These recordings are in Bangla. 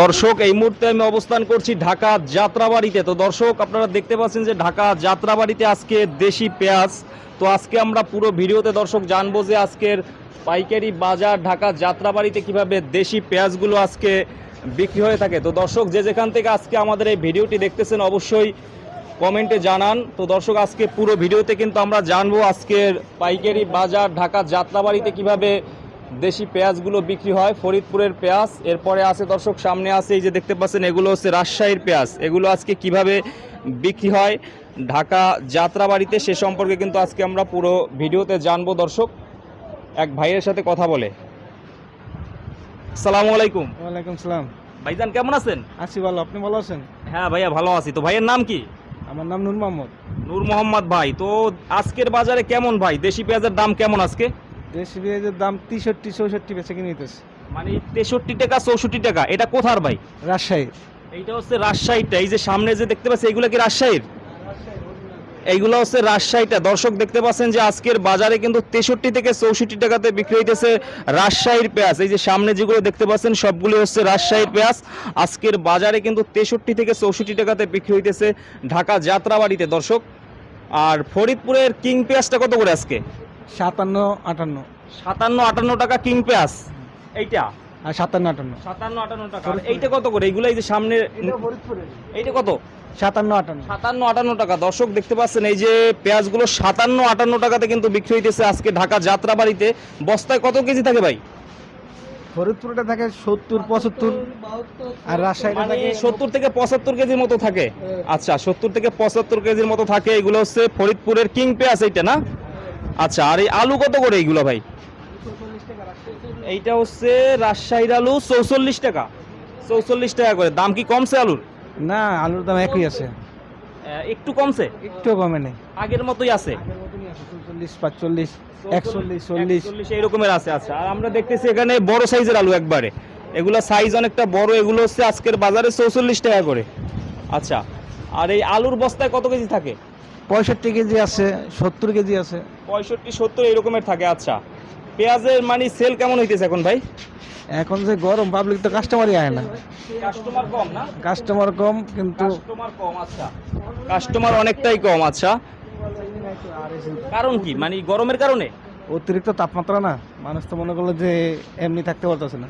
দর্শক, এই মুহূর্তে আমি অবস্থান করছি ঢাকা যাত্রাবাড়িতে। তো দর্শক, আপনারা দেখতে পাচ্ছেন যে ঢাকা যাত্রাবাড়িতে আজকে দেশি পেঁয়াজ। তো আজকে আমরা পুরো ভিডিওতে দর্শক জানব যে আজকের পাইকারি বাজার ঢাকা যাত্রাবাড়িতে কীভাবে দেশি পেঁয়াজগুলো আজকে বিক্রি হয়ে থাকে। তো দর্শক, যে যেখান থেকে আজকে আমাদের এই ভিডিওটি দেখতেছেন অবশ্যই কমেন্টে জানান। তো দর্শক, আজকে পুরো ভিডিওতে কিন্তু আমরা জানব আজকের পাইকারি বাজার ঢাকা যাত্রাবাড়িতে কীভাবে দেশি পেঁয়াজগুলো বিক্রি হয় ফরিদপুরের পেঁয়াজ। এরপরে আছে দর্শক সামনে আছে এই যে দেখতে পাচ্ছেন এগুলো হচ্ছে রাজশাহীর পেঁয়াজ। এগুলো আজকে কীভাবে বিক্রি হয় ঢাকা যাত্রাবাড়িতে সে সম্পর্কে কিন্তু আজকে আমরা পুরো ভিডিওতে জানব। দর্শক এক ভাইয়ের সাথে কথা বলে। সালামু আলাইকুম। ওয়ালাইকুম সালাম। ভাইজান কেমন আছেন? আছি ভালো আপনি ভালো আছেন? হ্যাঁ ভাইয়া ভালো আছি। তো ভাইয়ের নাম কি? আমার নাম নূর মোহাম্মদ। নূর মোহাম্মদ ভাই। তো আজকের বাজারে কেমন ভাই? দেশি পেঁয়াজের দাম কেমন আজকে? দেশি পেঁয়াজের দাম তেষট্টি চৌষট্টি বেচে কিনে নিতেছে। মানে তেষট্টি টাকা চৌষট্টি টাকা এটা কোথার ভাই? রাজশাহী এইটা হচ্ছে রাজশাহীটা এই যে সামনে যে দেখতে পাচ্ছি এইগুলো কি রাজশাহীর? এইগুলো হচ্ছে রাজশাহীটা দর্শক দেখতে পাচ্ছেন যে আজকের বাজারে কিন্তু তেষট্টি থেকে চৌষট্টি টাকাতে বিক্রি হইতেছে রাজশাহীর পেঁয়াজ। এই যে সামনে যেগুলো দেখতে পাচ্ছেন সবগুলো হচ্ছে রাজশাহীর পেঁয়াজ। আজকের বাজারে কিন্তু তেষট্টি থেকে চৌষট্টি টাকাতে বিক্রি হইতেছে ঢাকা যাত্রাবাড়িতে দর্শক। আর ফরিদপুরের কিং পেঁয়াজটা কত করে আজকে? সাতান্ন আটান্ন। সাতান্ন আটান্ন টাকা কিং পেঁয়াজ এইটা? আর সাতান্ন আটান্ন। সাতান্ন আটান্ন টাকা। আর এইটা কত করে? এইগুলো এই যে সামনে এইটা কত? সাতান্ন আটান্ন। সাতান্ন আটান্ন টাকা। দর্শক দেখতে পাচ্ছেন এই যে পেঁয়াজগুলো সাতান্ন আটান্ন টাকাতে কিন্তু বিক্রি হইতেছে আজকে ঢাকা যাত্রাবাড়িতে। বস্তায় কত কেজি থাকে ভাই? ফরিদপুরটা থাকে সত্তর পঁচাত্তর। আর রাজশাহীটা মানে থাকে সত্তর থেকে পঁচাত্তর কেজির মতো থাকে। আচ্ছা সত্তর থেকে পঁচাত্তর কেজির মতো থাকে। এগুলো হচ্ছে ফরিদপুরের কিং পেঁয়াজ এইটা না? আচ্ছা আর এই আলু কত করে এইগুলো ভাই? এইটা হচ্ছে রাজশাহীর আলু চৌচল্লিশ টাকা। চৌচল্লিশ টাকা করে। দাম কি কমছে আলুর? না আলুর দাম একই আছে। একটু কমছে? একটু কমে নেই। আগের মতোই আছে? চল্লিশ পাঁচচল্লিশ একচল্লিশ চল্লিশ। চল্লিশ এই আছে আচ্ছা। আর আমরা দেখতেছি এখানে বড় সাইজের আলু একবারে। এগুলো সাইজ অনেকটা বড় এগুলো হচ্ছে আজকের বাজারে চৌচল্লিশ টাকা করে। আচ্ছা। আর এই আলুর বস্তায় কত কেজি থাকে? পঁয়ষট্টি কেজি আছে সত্তর কেজি আছে। পঁয়ষট্টি সত্তর এই রকমের থাকে আচ্ছা। পেঁয়াজের মানে সেল কেমন হইতেছে এখন ভাই? এখন যে গরম পাবলিক তো কাস্টমারই আয় না। কাস্টমার কম না? কাস্টমার কম কিন্তু কাস্টমার কম আচ্ছা। কাস্টমার অনেকটাই কম আচ্ছা। কারণ কি? মানে গরমের কারণে? অতিরিক্ত তাপমাত্রা না। মানুষ তো মনে করল যে এমনি থাকতে পারতেছে না।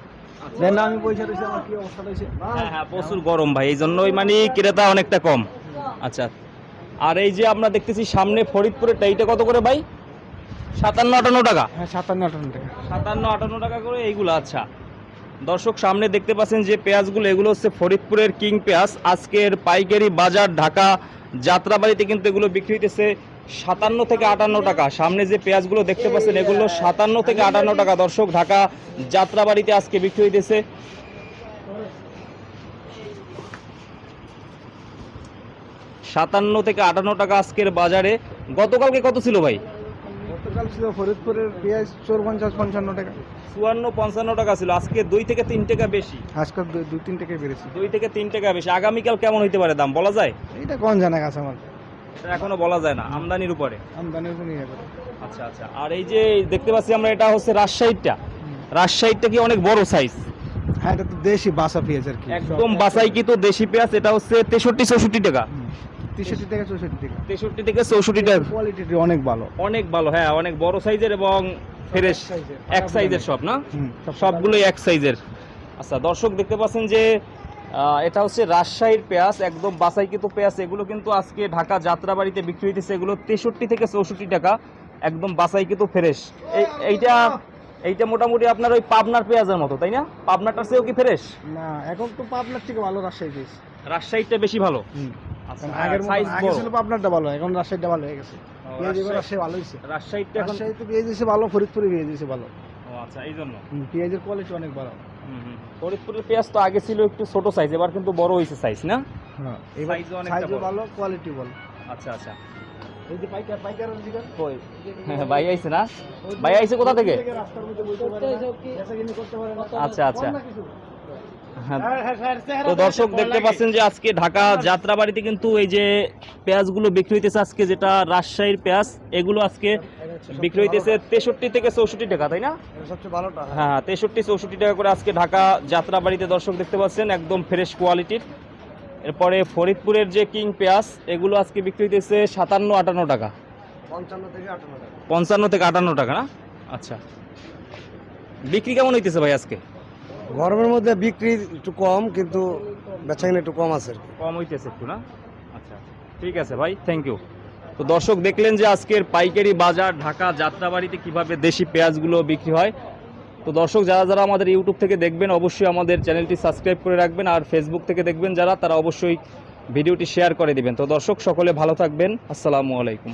দেন আমি পয়সা রয়েছে আমার কি অবস্থা রয়েছে? হ্যাঁ হ্যাঁ প্রচুর গরম ভাই এই জন্যই মানে ক্রেতা অনেকটা কম। আচ্ছা। আর এই যে আমরা দেখতেছি সামনে ফরিদপুরেরটা এইটা কত করে ভাই? সাতান্ন আটান্ন টাকা? হ্যাঁ সাতান্ন আটান্ন টাকা। সাতান্ন আটান্ন টাকা করে এইগুলো আচ্ছা। দর্শক সামনে দেখতে পাচ্ছেন যে পেঁয়াজগুলো এগুলো হচ্ছে ফরিদপুরের কিং পেঁয়াজ। আজকের পাইকারি বাজার ঢাকা যাত্রাবাড়িতে কিন্তু এগুলো বিক্রি হইতেছে সাতান্ন থেকে আটান্ন টাকা। সামনে যে পেঁয়াজগুলো দেখতে পাচ্ছেন এগুলো সাতান্ন থেকে আটান্ন টাকা। দর্শক ঢাকা যাত্রাবাড়িতে আজকে বিক্রি হইতেছে সাতান্ন থেকে আটান্ন টাকা আজকের বাজারে। গতকালকে কত ছিল ভাই? গতকাল ছিল ফরিদপুরের পেঁয়াজ পঞ্চান্ন টাকা। চুয়ান্ন পঞ্চান্ন টাকা ছিল। আজকে দুই থেকে তিন টাকা বেশি। দুই দুই তিন টাকায় বেড়েছে। দুই থেকে তিন টাকা বেশি। আগামীকাল কেমন হইতে পারে দাম বলা যায়? কোন জানা গেছে আমার? এটা এখনও বলা যায় না আমদানির উপরে। আমদানির উপর আচ্ছা আচ্ছা। আর এই যে দেখতে পাচ্ছি আমরা এটা হচ্ছে রাজশাহীটা রাজশাহীটা কি অনেক বড় সাইজ হ্যাঁ এটা তো দেশি বাসা পেঁয়াজ আর কি। একদম বাসাই কি তো দেশি পেঁয়াজ এটা হচ্ছে তেষট্টি চৌষট্টি টাকা। তেষট্টি টাকা চৌষট্টি টাকা। তেষট্টি থেকে চৌষট্টি টাকা কোয়ালিটি অনেক ভালো। অনেক ভালো হ্যাঁ অনেক বড় সাইজের এবং ফ্রেশ। এক সাইজের সব না? সবগুলোই এক সাইজের। আচ্ছা দর্শক দেখতে পাচ্ছেন যে এটা হচ্ছে রাজশাহীর পেঁয়াজ একদম বাসাইকৃত পেঁয়াজ। এগুলো কিন্তু আজকে ঢাকা যাত্রাবাড়িতে বিক্রি হইতেছে। এগুলো তেষট্টি থেকে চৌষট্টি টাকা একদম বাসাইকৃত ফ্রেশ। এই এইটা এইটা মোটামুটি আপনার ওই পাবনার পেঁয়াজের মতো তাই না? পাবনাটার চেয়েও কি ফ্রেশ? না এখন তো পাবনার থেকে ভালো রাজশাহী পেঁয়াজ। রাজশাহীটা বেশি ভালো। আগের মতো- size আগে বড়। ছিল পাবনারটা ভালো এখন রাজশাহীটা ভালো হয়ে গেছে। রাজশাহী- রাজশাহী ভালো হয়েছে। রাজশাহীটা এখন রাজশাহীতে পেঁয়াজ দিয়েছে ভালো ফরিদপুরে পেঁয়াজ দিয়েছে ভালো। ও আচ্ছা এই জন্য? পেঁয়াজের কোয়ালিটি অনেক ভালো। হুম, হুম। ফরিদপুরের পেঁয়াজ তো আগে ছিল একটু ছোট সাইজ এবার কিন্তু বড় হয়েছে সাইজ না? হ্যাঁ এবার। ভালো কোয়ালিটি ভালো। আচ্ছা আচ্ছা। হ্যাঁ, ভাই আইছে না? ভাই আইছে কোথা থেকে? আচ্ছা আচ্ছা। তো দর্শক দেখতে পাচ্ছেন যে আজকে ঢাকা যাত্রাবাড়িতে কিন্তু এই যে পেঁয়াজগুলো বিক্রি হইতেছে আজকে যেটা রাজশাহীর পেঁয়াজ এগুলো আজকে বিক্রি হইতেছে তেষট্টি থেকে চৌষট্টি টাকা তাই না? সবচেয়ে ভালোটা। হ্যাঁ তেষট্টি চৌষট্টি টাকা করে আজকে ঢাকা যাত্রাবাড়িতে দর্শক দেখতে পাচ্ছেন একদম ফ্রেশ কোয়ালিটির এরপরে ফরিদপুরের যে কিং পেঁয়াজ এগুলো আজকে বিক্রি হইতেছে সাতান্ন আটান্ন টাকা। পঞ্চান্ন থেকে আটান্ন টাকা। পঞ্চান্ন থেকে আটান্ন টাকা না? আচ্ছা। বিক্রি কেমন হইতেছে ভাই আজকে? গরমের মধ্যে বিক্রি একটু কম, কিন্তু বেচাকিনা একটু কম আছে কম হইতেছে একটু না? আচ্ছা ঠিক আছে ভাই থ্যাংক ইউ তো দর্শক, দেখলেন যে আজকের পাইকারি বাজার, ঢাকা যাত্রাবাড়িতে কীভাবে দেশি পেঁয়াজগুলো বিক্রি হয়। তো দর্শক, যারা যারা আমাদের ইউটিউব থেকে দেখবেন, অবশ্যই আমাদের চ্যানেলটি সাবস্ক্রাইব করে রাখবেন, আর ফেসবুক থেকে দেখবেন যারা, তারা অবশ্যই ভিডিওটি শেয়ার করে দিবেন। তো দর্শক, সকলে ভালো থাকবেন। আসসালামু আলাইকুম।